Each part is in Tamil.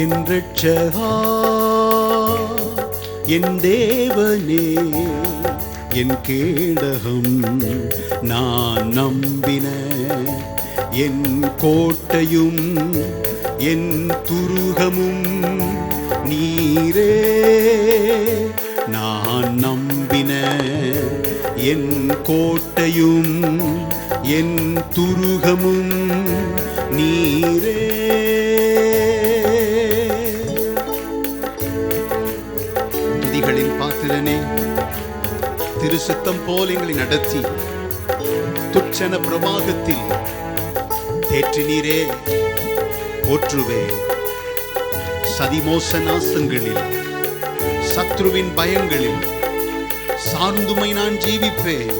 என் ரட்சகா என் தேவனே என் கேடகம் நான் நம்பின என் கோட்டையும் என் துருகமும் நீரே. நான் நம்பின என் கோட்டையும் என் துருகமும் நீரே. நதிகளின் பாத்திரனே. திருசுத்தம் போல் எங்களை நடத்தி. துச்சன பிரவாகத்தில் தேற்றினீரே. போற்றுவே. சதிமோச நாசங்களில் சத்ருவின் பயங்களில் சார்ந்துமை நான் ஜீவிப்பேன்.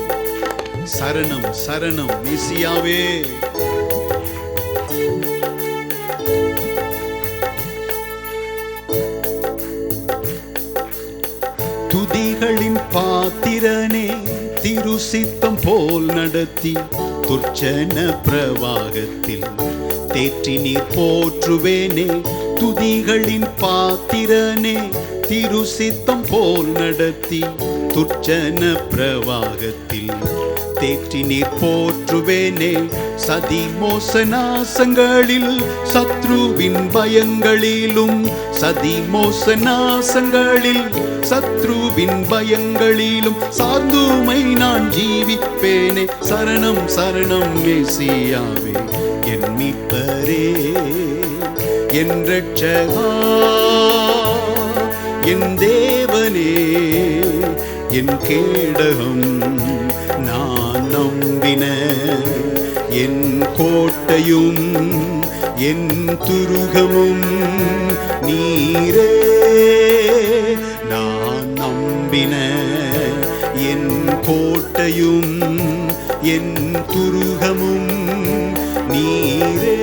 சரணம் சரணம் மெசியாவே. துதிகளின் பாத்திரனே திருசித்தம் போல் நடத்தி துர்ச்சன பிரவாகத்தில் தேற்றி நீர் போற்றுவேனே துதிகளின் பாத்திரனே திருசித்தம் போல் நடத்தி துர்ச்சன பிரவாகத்தில் தேற்றி நீர் போற்றுவேனே. சதி மோச நாசங்களில் சத்ருவின் பயங்களிலும். சதி மோச நாசங்களில் சத்ருவின் பயங்களிலும். சார்ந்துமை நான் ஜீவிப்பேனே. சரணம் சரணம் மேசியாவே என் மீட்பரே என் ரட்சகா என் தேவனே என் கேடகம். என் கோட்டையும் என் துருகமும் நீரே. நான் நம்பின என் கோட்டையும் என் துருகமும் நீரே.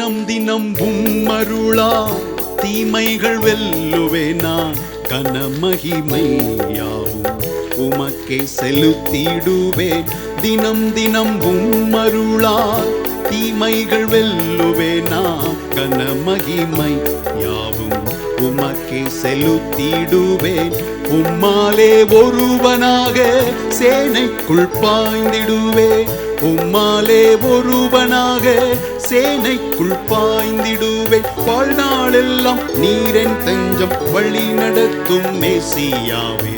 தினம் தினம் உம்மருளா. தீமைகள் வெல்லுவே நான். கனமகிமையாவும் உமக்கே செலுத்திடுவேன் தினம் தினம் உம்மருளா. தீமைகள் வெல்லுவே நான் கனமகிமை யாவும் உமக்கே செலுத்திடுவேன் உம்மாலே ஒருவனாக சேனைக்குள் பாய்ந்திடுவேன் உம்மாலே ஒருவனாக சேனைக்குள் பாய்ந்திடுவேன். வாழ்நாளெல்லாம் நீரன் தஞ்சம் வழி நடத்தும் மேசியாவே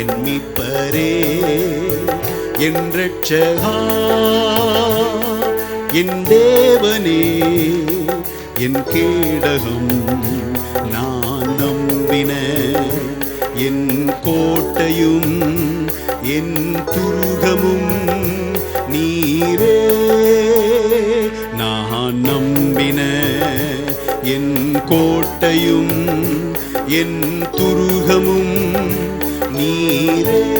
என் மீட்பரே என் ரட்சகா என் தேவனே என் கேடகம் நான் நம்பின என் கோட்டையும் என் துருகமும் நீரே. நம்பின என் கோட்டையும் என் துருகமும் நீரே.